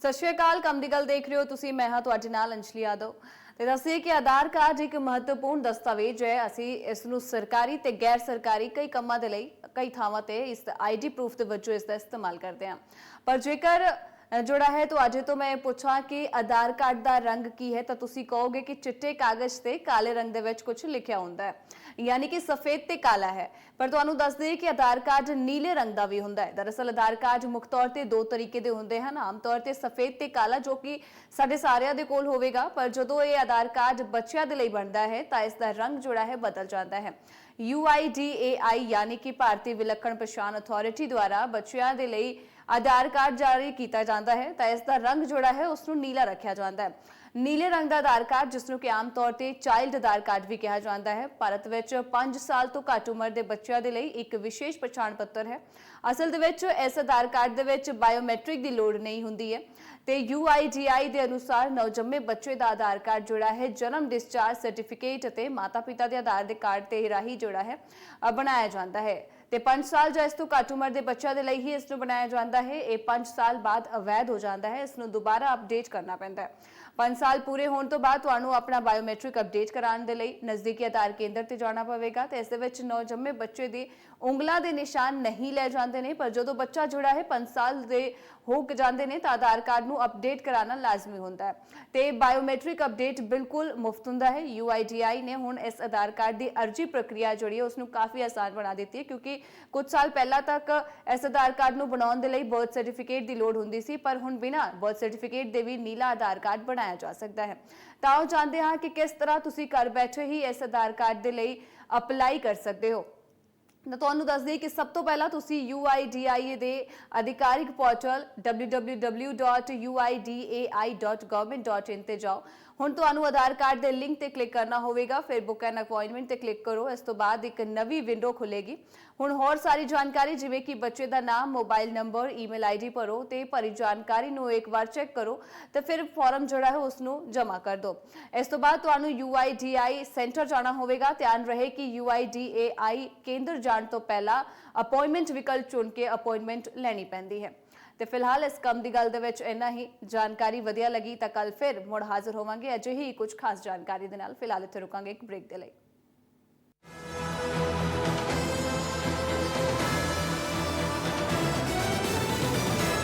ਸਤਿ ਸ਼੍ਰੀ ਅਕਾਲ, ਕੰਮ ਦੀ ਗੱਲ ਦੇਖ ਰਹੇ ਹੋ ਤੁਸੀਂ, ਮੈਂ ਹਾਂ ਤੁਹਾਡੇ ਨਾਲ ਅੰਜਲੀ ਯਾਦਵ। ਤੇ ਦੱਸਿਏ ਕਿ ਆਧਾਰ ਕਾਰਡ ਇੱਕ ਮਹੱਤਵਪੂਰਨ ਦਸਤਾਵੇਜ਼ ਹੈ। ਅਸੀਂ ਇਸ ਨੂੰ ਸਰਕਾਰੀ ਤੇ ਗੈਰ ਸਰਕਾਰੀ ਕਈ ਕੰਮਾਂ ਦੇ ਲਈ, ਕਈ ਥਾਵਾਂ ਤੇ ਇਸ ਆਈਡੀ ਪ੍ਰੂਫ ਦੇ ਵਜੋਂ ਇਸ ਦਾ ਇਸਤੇਮਾਲ ਕਰਦੇ ਹਾਂ। ਪਰ ਜੇਕਰ ਜਿਹੜਾ ਹੈ, ਤਾਂ ਅੱਜ ਤੋਂ ਮੈਂ ਪੁੱਛਾਂ ਕਿ ਆਧਾਰ ਕਾਰਡ ਦਾ ਰੰਗ ਕੀ ਹੈ? ਤਾਂ ਤੁਸੀਂ ਕਹੋਗੇ ਕਿ ਚਿੱਟੇ ਕਾਗਜ਼ ਤੇ ਕਾਲੇ ਰੰਗ ਦੇ ਵਿੱਚ ਕੁਝ ਲਿਖਿਆ ਹੁੰਦਾ ਹੈ। ਯਾਨੀ ਕਿ ਸਫੇਦ ਤੇ ਕਾਲਾ ਹੈ। ਪਰ ਤੁਹਾਨੂੰ ਦੱਸ ਦਈਏ ਕਿ ਆਧਾਰ ਕਾਰਡ ਨੀਲੇ ਰੰਗ ਦਾ ਵੀ ਹੁੰਦਾ ਹੈ। ਦਰਅਸਲ ਆਧਾਰ ਕਾਰਡ ਮੁੱਖ ਤੌਰ ਤੇ ਦੋ ਤਰੀਕੇ ਦੇ ਹੁੰਦੇ ਹਨ। ਆਮ ਤੌਰ ਤੇ ਸਫੇਦ ਤੇ ਕਾਲਾ, ਜੋ ਕਿ ਸਾਡੇ ਸਾਰਿਆਂ ਦੇ ਕੋਲ ਹੋਵੇਗਾ, ਪਰ ਜਦੋਂ ਇਹ ਆਧਾਰ ਕਾਰਡ ਬੱਚਿਆਂ ਦੇ ਲਈ ਬਣਦਾ ਹੈ, ਤਾਂ ਇਸ ਦਾ ਰੰਗ ਜਿਹੜਾ ਹੈ, ਬਦਲ ਜਾਂਦਾ ਹੈ। UIDAI ਯਾਨੀ ਕਿ ਭਾਰਤੀ ਵਿਲੱਖਣ ਪਛਾਣ ਅਥਾਰਟੀ ਦੁਆਰਾ ਬੱਚਿਆਂ ਦੇ ਲਈ ਆਧਾਰ ਕਾਰਡ ਜਾਰੀ ਕੀਤਾ ਜਾਂਦਾ ਹੈ ਤਾਂ ਇਸ ਦਾ ਰੰਗ ਜਿਹੜਾ ਹੈ ਉਸ ਨੂੰ ਨੀਲਾ ਰੱਖਿਆ ਜਾਂਦਾ ਹੈ। ਨੀਲੇ ਰੰਗ ਦਾ ਆਧਾਰ ਕਾਰਡ, ਜਿਸ ਨੂੰ ਕਿ ਆਮ ਤੌਰ ਤੇ ਚਾਈਲਡ ਆਧਾਰ ਕਾਰਡ ਵੀ ਕਿਹਾ ਜਾਂਦਾ ਹੈ, ਭਾਰਤ ਵਿੱਚ 5 ਸਾਲ ਤੋਂ ਘੱਟ ਉਮਰ ਦੇ ਬੱਚਿਆਂ ਦੇ ਲਈ ਇੱਕ ਵਿਸ਼ੇਸ਼ ਪਛਾਣ ਪੱਤਰ ਹੈ। ਅਸਲ ਦੇ ਵਿੱਚ ਇਸ ਆਧਾਰ ਕਾਰਡ ਦੇ ਵਿੱਚ ਬਾਇਓਮੈਟ੍ਰਿਕ ਦੀ ਲੋੜ ਨਹੀਂ ਹੁੰਦੀ ਹੈ। ਤੇ UIDAI ਦੇ ਅਨੁਸਾਰ ਨਵਜੰਮੇ ਬੱਚੇ ਦਾ ਆਧਾਰ ਕਾਰਡ ਜਿਹੜਾ ਹੈ, ਜਨਮ ਡਿਸਚਾਰਜ ਸਰਟੀਫਿਕੇਟ ਅਤੇ ਮਾਤਾ-ਪਿਤਾ ਦੇ ਆਧਾਰ ਦੇ ਕਾਰਡ ਤੇ ਰਾਹੀਂ ਜਿਹੜਾ ਹੈ ਬਣਾਇਆ ਜਾਂਦਾ ਹੈ। ਤੇ 5 ਸਾਲ ਜਾਂ ਇਸ ਤੋਂ ਘੱਟ ਉਮਰ ਦੇ ਬੱਚਿਆਂ ਦੇ ਲਈ ਹੀ ਇਸ ਨੂੰ ਬਣਾਇਆ ਜਾਂਦਾ ਹੈ। ਇਹ 5 ਸਾਲ ਬਾਅਦ ਅਵੈਧ ਹੋ ਜਾਂਦਾ ਹੈ। ਇਸ ਨੂੰ ਦੁਬਾਰਾ ਅਪਡੇਟ ਕਰਨਾ ਪੈਂਦਾ ਹੈ। 5 ਸਾਲ ਪੂਰੇ ਹੋਣ ਤੋਂ ਬਾਅਦ ਤੁਹਾਨੂੰ ਆਪਣਾ ਬਾਇਓਮੈਟ੍ਰਿਕ ਅਪਡੇਟ ਕਰਾਉਣ ਦੇ ਲਈ ਨਜ਼ਦੀਕੀ ਆਧਾਰ ਕੇਂਦਰ ਤੇ ਜਾਣਾ ਪਵੇਗਾ ਤੇ ਇਸ ਦੇ ਵਿੱਚ ਨੌਜੰਮੇ ਬੱਚੇ ਦੀ ਉਂਗਲਾਂ ਦੇ ਨਿਸ਼ਾਨ ਨਹੀਂ ਲੈ ਜਾਂਦੇ ਨੇ, ਪਰ ਜਦੋਂ ਬੱਚਾ ਜੁੜਾ ਹੈ 5 ਸਾਲ ਦੇ ਹੋ ਕੇ ਜਾਂਦੇ ਨੇ ਤਾਂ ਆਧਾਰ ਕਾਰਡ ਨੂੰ ਅਪਡੇਟ ਕਰਾਉਣਾ ਲਾਜ਼ਮੀ ਹੁੰਦਾ ਹੈ। ਤੇ ਬਾਇਓਮੈਟ੍ਰਿਕ ਅਪਡੇਟ ਬਿਲਕੁਲ ਮੁਫਤ ਹੁੰਦਾ ਹੈ। UIDAI ਨੇ ਹੁਣ ਇਸ ਆਧਾਰ ਕਾਰਡ ਦੀ ਅਰਜੀ ਪ੍ਰਕਿਰਿਆ ਜਿਹੜੀ ਹੈ ਉਸ ਨੂੰ ਕਾਫੀ ਆਸਾਨ ਬਣਾ ਦਿੱਤੀ ਹੈ, ਕਿਉਂਕਿ ਕੁਝ ਸਾਲ ਪਹਿਲਾਂ ਤੱਕ ਇਸ ਆਧਾਰ ਕਾਰਡ ਨੂੰ ਬਣਾਉਣ ਦੇ ਲਈ ਬਰਥ ਸਰਟੀਫਿਕੇਟ ਦੀ ਲੋੜ ਹੁੰਦੀ ਸੀ, ਪਰ ਹੁਣ ਬਿਨਾਂ ਬਰਥ ਸਰਟੀਫਿਕੇਟ ਦੇ ਵੀ ਨੀਲਾ ਆਧਾਰ ਕਾਰਡ ਬਣਾਇਆ ਜਾ ਸਕਦਾ ਹੈ। ਤਾਂ ਉਹ ਜਾਣਦੇ ਹਾਂ ਕਿ ਕਿਸ ਤਰ੍ਹਾਂ ਤੁਸੀਂ ਘਰ ਬੈਠੇ ਹੀ ਇਸ ਆਧਾਰ ਕਾਰਡ ਦੇ ਲਈ ਅਪਲਾਈ ਕਰ ਸਕਦੇ ਹੋ। ਤਾਂ ਤੁਹਾਨੂੰ ਦੱਸ ਦਈਏ ਕਿ ਸਭ ਤੋਂ ਪਹਿਲਾਂ ਤੁਸੀਂ UIDAI ਦੇ ਅਧਿਕਾਰਿਕ ਪੋਰਟਲ www.uidai.government.in ਤੇ ਜਾਓ। ਹੁਣ ਤੁਹਾਨੂੰ ਆਧਾਰ ਕਾਰਡ ਦੇ ਲਿੰਕ ਤੇ ਕਲਿੱਕ ਕਰਨਾ ਹੋਵੇਗਾ। ਫਿਰ ਬੁੱਕ ਐਨ ਅਪਾਇੰਟਮੈਂਟ ਤੇ ਕਲਿੱਕ ਕਰੋ। ਇਸ ਤੋਂ ਬਾਅਦ ਇੱਕ ਨਵੀਂ ਵਿੰਡੋ ਖੁੱਲੇਗੀ। ਹੁਣ ਹੋਰ ਸਾਰੀ ਜਾਣਕਾਰੀ, ਜਿਵੇਂ ਕਿ ਬੱਚੇ ਦਾ ਨਾਮ, ਮੋਬਾਈਲ ਨੰਬਰ, ਈਮੇਲ ਆਈਡੀ ਭਰੋ ਤੇ ਭਰੀ ਜਾਣਕਾਰੀ ਨੂੰ ਇੱਕ ਵਾਰ ਚੈੱਕ ਕਰੋ ਤੇ ਫਿਰ ਫਾਰਮ ਜਿਹੜਾ ਹੈ ਉਸ ਨੂੰ ਜਮ੍ਹਾਂ ਕਰ ਦਿਓ। ਇਸ ਤੋਂ ਬਾਅਦ ਤੁਹਾਨੂੰ UIDAI ਸੈਂਟਰ ਜਾਣਾ ਹੋਵੇਗਾ। ਧਿਆਨ ਰਹੇ ਕਿ UIDAI ਕੇਂਦਰ ਜਾਣ ਤੋਂ ਪਹਿਲਾਂ ਅਪਾਇੰਟਮੈਂਟ ਵਿਕਲਪ ਚੁਣ ਕੇ ਅਪਾਇੰਟਮੈਂਟ ਲੈਣੀ ਪੈਂਦੀ ਹੈ। ਤੇ ਫਿਲਹਾਲ ਇਸ ਕੰਮ ਦੀ ਗੱਲ ਦੇ ਵਿੱਚ ਇੰਨਾ ਹੀ। ਜਾਣਕਾਰੀ ਵਧੀਆ ਲੱਗੀ ਤਾਂ ਕੱਲ ਫਿਰ ਮੁੜ ਹਾਜ਼ਰ ਹੋਵਾਂਗੇ। ਅਜਿਹੀ ਕੁਝ ਖਾਸ ਜਾਣਕਾਰੀ ਦੇ ਨਾਲ ਫਿਲਹਾਲ ਇੱਥੇ ਰੁਕਾਂਗੇ ਇੱਕ ਬ੍ਰੇਕ ਦੇ ਲਈ।